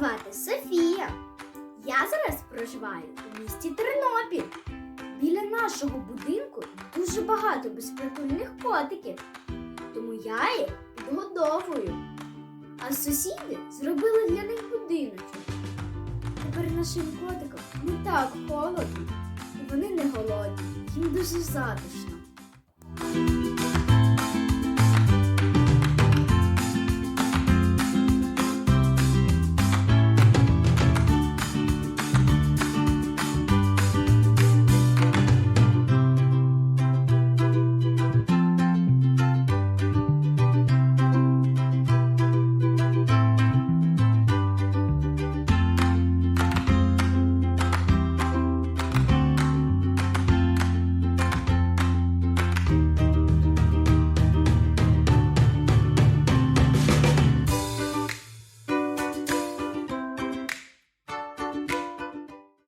звати Софія. Я зараз проживаю у місті Тернопіль. Біля нашого будинку дуже багато безпритульних котиків, тому я їх підгодовую. А сусіди зробили для них будиночок. Тепер нашим котикам не так холодно, і вони не голодні, їм дуже затишно.